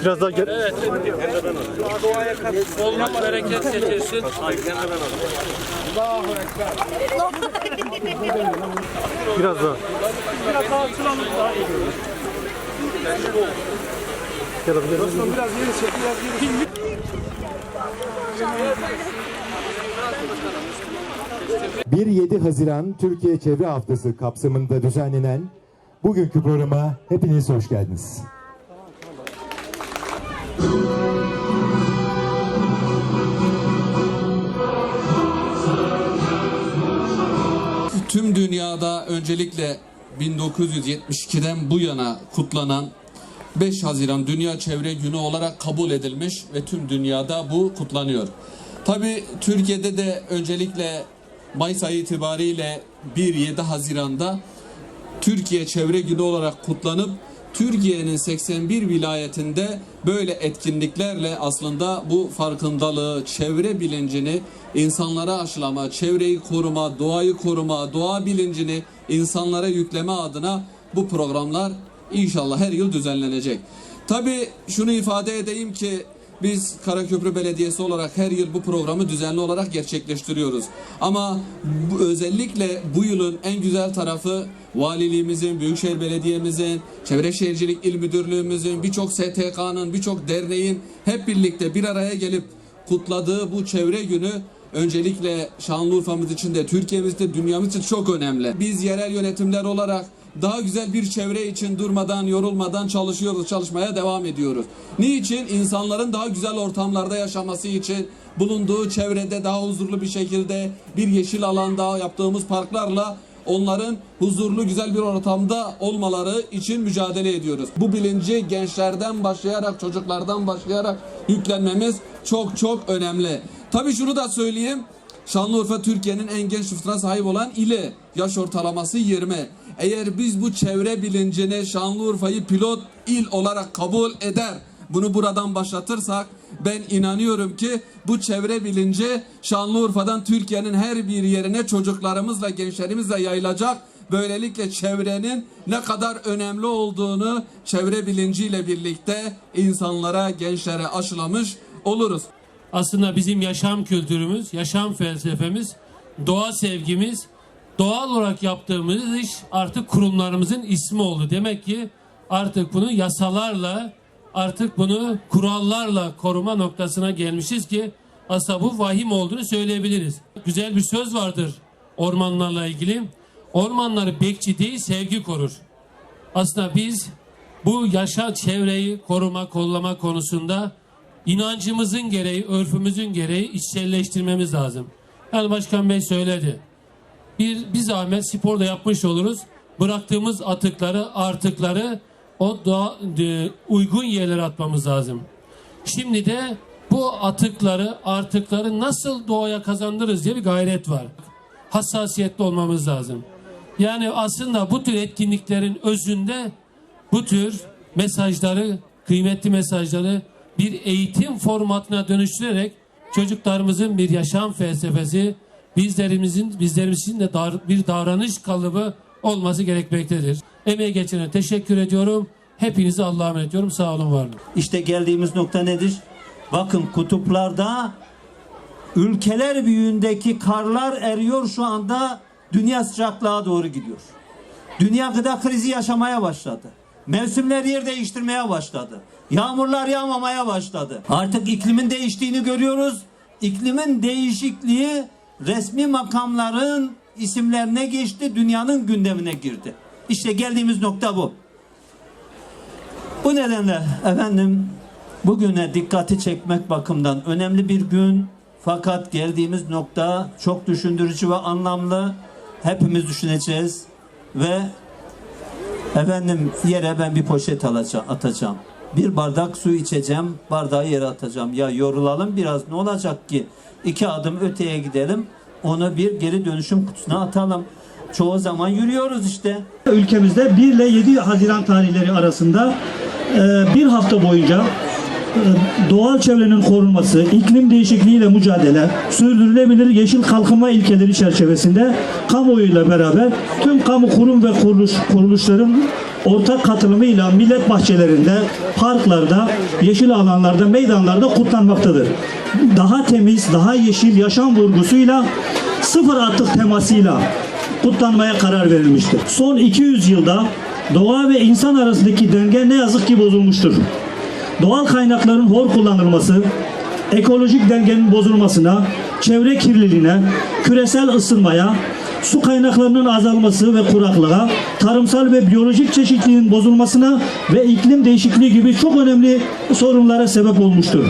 Biraz daha gel. Evet. Bolluk bereket getirsin. Biraz daha. Gel abi gel. Bir 7 Haziran Türkiye Çevre Haftası kapsamında düzenlenen bugünkü programa hepiniz hoş geldiniz. Tüm dünyada öncelikle 1972'den bu yana kutlanan 5 Haziran Dünya Çevre Günü olarak kabul edilmiş ve tüm dünyada bu kutlanıyor. Tabi Türkiye'de de öncelikle Mayıs ayı itibariyle 1-7 Haziran'da Türkiye Çevre Günü olarak kutlanıp Türkiye'nin 81 vilayetinde böyle etkinliklerle aslında bu farkındalığı, çevre bilincini insanlara aşılama, çevreyi koruma, doğayı koruma, doğa bilincini insanlara yükleme adına bu programlar inşallah her yıl düzenlenecek. Tabii şunu ifade edeyim ki biz Karaköprü Belediyesi olarak her yıl bu programı düzenli olarak gerçekleştiriyoruz. Ama bu, özellikle bu yılın en güzel tarafı valiliğimizin, Büyükşehir Belediye'mizin, Çevre Şehircilik İl Müdürlüğümüzün, birçok STK'nın, birçok derneğin hep birlikte bir araya gelip kutladığı bu çevre günü öncelikle Şanlıurfa'mız için de Türkiye'mizde dünyamız için çok önemli. Biz yerel yönetimler olarak daha güzel bir çevre için durmadan, yorulmadan çalışıyoruz, çalışmaya devam ediyoruz. Niçin? İnsanların daha güzel ortamlarda yaşaması için, bulunduğu çevrede daha huzurlu bir şekilde bir yeşil alanda yaptığımız parklarla onların huzurlu güzel bir ortamda olmaları için mücadele ediyoruz. Bu bilinci gençlerden başlayarak, çocuklardan başlayarak yüklenmemiz çok çok önemli. Tabii şunu da söyleyeyim. Şanlıurfa Türkiye'nin en genç nüfusuna sahip olan ili. Yaş ortalaması 20. Eğer biz bu çevre bilincini Şanlıurfa'yı pilot il olarak kabul eder, bunu buradan başlatırsak ben inanıyorum ki bu çevre bilinci Şanlıurfa'dan Türkiye'nin her bir yerine çocuklarımızla gençlerimizle yayılacak. Böylelikle çevrenin ne kadar önemli olduğunu çevre bilinciyle birlikte insanlara, gençlere aşılamış oluruz. Aslında bizim yaşam kültürümüz, yaşam felsefemiz, doğa sevgimiz, doğal olarak yaptığımız iş artık kurumlarımızın ismi oldu. Demek ki artık bunu yasalarla, artık bunu kurallarla koruma noktasına gelmişiz ki aslında bu vahim olduğunu söyleyebiliriz. Güzel bir söz vardır ormanlarla ilgili. Ormanları bekçi değil sevgi korur. Aslında biz bu yaşa çevreyi koruma, kollama konusunda inancımızın gereği, örfümüzün gereği içselleştirmemiz lazım. Yani Başkan Bey söyledi. Bir, bir zahmet spor da yapmış oluruz. Bıraktığımız atıkları, artıkları o doğa, e, uygun yerlere atmamız lazım. Şimdi de bu atıkları, artıkları nasıl doğaya kazandırırız diye bir gayret var. Hassasiyetli olmamız lazım. Yani aslında bu tür etkinliklerin özünde bu tür mesajları, kıymetli mesajları bir eğitim formatına dönüştürerek çocuklarımızın bir yaşam felsefesi, bizlerimizin bizlerimizin de dar- bir davranış kalıbı olması gerekmektedir. Emeği geçene teşekkür ediyorum. Hepinizi Allah'a emanet ediyorum. Sağ olun, var olun. İşte geldiğimiz nokta nedir? Bakın kutuplarda ülkeler büyüğündeki karlar eriyor şu anda dünya sıcaklığa doğru gidiyor. Dünya gıda krizi yaşamaya başladı. Mevsimler yer değiştirmeye başladı. Yağmurlar yağmamaya başladı. Artık iklimin değiştiğini görüyoruz. İklimin değişikliği resmi makamların isimlerine geçti, dünyanın gündemine girdi. İşte geldiğimiz nokta bu. Bu nedenle efendim bugüne dikkati çekmek bakımından önemli bir gün fakat geldiğimiz nokta çok düşündürücü ve anlamlı. Hepimiz düşüneceğiz ve efendim yere ben bir poşet atacağım. Bir bardak su içeceğim, bardağı yere atacağım. Ya yorulalım biraz ne olacak ki? İki adım öteye gidelim, onu bir geri dönüşüm kutusuna atalım. Çoğu zaman yürüyoruz işte. Ülkemizde 1 ile 7 Haziran tarihleri arasında bir hafta boyunca doğal çevrenin korunması, iklim değişikliğiyle mücadele, sürdürülebilir yeşil kalkınma ilkeleri çerçevesinde kamuoyuyla beraber tüm kamu kurum ve kuruluş, kuruluşların ortak katılımıyla millet bahçelerinde, parklarda, yeşil alanlarda, meydanlarda kutlanmaktadır. Daha temiz, daha yeşil yaşam vurgusuyla sıfır atık temasıyla kutlanmaya karar verilmiştir. Son 200 yılda doğa ve insan arasındaki denge ne yazık ki bozulmuştur. Doğal kaynakların hor kullanılması, ekolojik dengenin bozulmasına, çevre kirliliğine, küresel ısınmaya, su kaynaklarının azalması ve kuraklığa, tarımsal ve biyolojik çeşitliliğin bozulmasına ve iklim değişikliği gibi çok önemli sorunlara sebep olmuştur.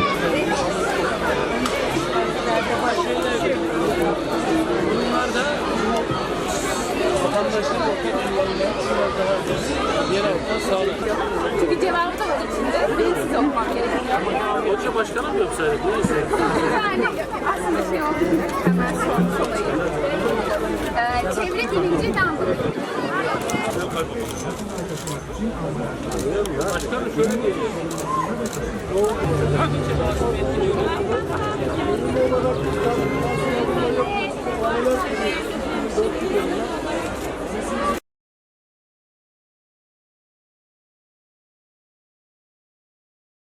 Çünkü cevabı da var içinde. Size okumam gerekiyor. Hoca başkanım yok sayılır. Yani aslında şey oldu. Hemen sormuş olayım. Ee, çevre bilinci damlı.